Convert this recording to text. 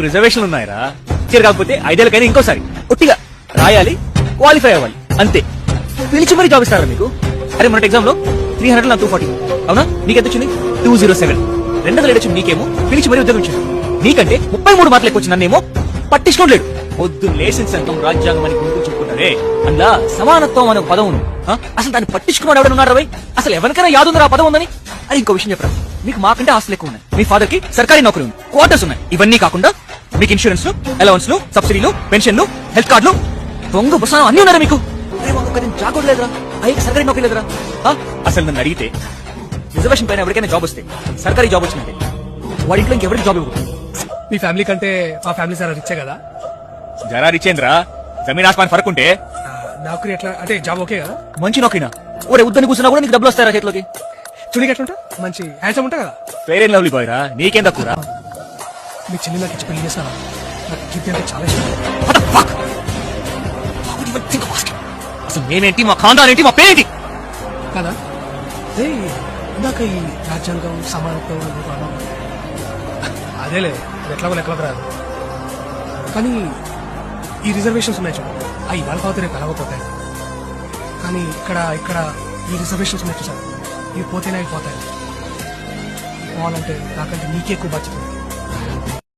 నీకు రిజర్వేషన్లు ఉన్నాయరా. ఇచ్చారు కాకపోతే ఐదేళ్ళకైనా ఇంకోసారి. ఒట్టిగా రాయాలి క్వాలిఫై అవ్వాలి. అంతే. పిలిచి మరీ జాబ్ ఇస్తారా మీకు? అరే మొన్నటి ఎగ్జామ్లో త్రీ హండ్రెడ్ నా టూ ఫార్టీ అవునా? మీకు ఎంత వచ్చింది? టూ జీరో సెవెన్ రెండు వందల ఏడు వచ్చింది నీకేమో? పిలిచి మరీ ఉద్యోగం ఇచ్చారు. నీకంటే ముప్పై మూడు మార్కులు ఎక్కువ నన్నేమో? పట్టించుకోలేడు పొద్దు లేసిన సంఘం రాజ్యాంగం అని గుర్తు చెప్పుకుంటారే అందులో సమానత్వం అనే పదం ఉంది. ఆ? అసలు దాన్ని పట్టించుకున్నాడు ఎవరైనా ఉన్నారా భయ్ అసలు ఎవరికైనా యాదు ఉందా ఆ పదం ఉందని? అని ఇంకో విషయం చెప్పరా. మీకు మాకంటే ఆస్తులు ఎక్కువ ఉన్నాయి. మీ ఫాదర్కి సర్కారీ నౌకరీ ఉంది. క్వార్టర్స్ ఉన్నాయి. ఇవన్నీ కాకుండా మీకు ఇన్సూరెన్స్ అలవెన్స్లు సబ్సిడీలు పెన్షన్లు హెల్త్ కార్డులు దొంగ బుసానం అన్ని ఉన్నారా మీకు. అరే మాకు ఒక్కరిని జాగోడు లేదురా. అయ్యకి సర్కారీ నౌకరీ లేదురా. ఆ? అసలు నన్ను అడిగితే రిజర్వేషన్ పైన ఎవరికైనా జాబ్ వస్తే సర్కారీ జాబ్ వచ్చినట్టే వాడి ఇంట్లో ఇంకెవరికి జాబ్ ఇవ్వదు మీ ఫ్యామిలీ కంటే మా ఫ్యామిలీ సార్ రిచ్చే కదా? జరా రిచేంద్ర జమీన్ ఆస్మాన్ ఫరక్ ఉంటే నౌకరీ ఎట్లా అంటే జాబ్ ఓకే కదా? మంచి నౌకరీనా? ఓరే ఉద్దని కూర్చున్నా కూడా నీకు డబ్బులు వస్తారా చేతిలోకి? చూడకి ఎట్లా ఉంటా మంచి హ్యాండ్సమ్ ఉంటా కదా? ఫెయిర్ అండ్ లవ్లీ బాయ్ రా? నీకేం తక్కువరా? మీ చెల్లి నాకు ఇచ్చి పెళ్ళి చేస్తారా నాకు కీర్తి అంటే చాలా ఇష్టం? అసలు నేనేంటి? మా ఖాందాన్ ఏంటి మా పేరేంటి? కదా? ఏ ఇందాక ఈ రాజ్యాంగం సమానత్వం. అదేలే అది ఎట్లాగో లెక్కలకు రాదు. కానీ ఈ రిజర్వేషన్స్ ఉన్నాయి చూడు. అవి ఇవాళ కాకపోతే రేపు ఎలాగోపోతాయి కానీ ఇక్కడ ఇక్కడ ఈ రిజర్వేషన్స్ ఉన్నాయి చూసారు ఇవి పోతేనే అవి పోతాయి. పోవాలంటే నాకంటే నీకే ఎక్కువ బాధ్యత ఉంది.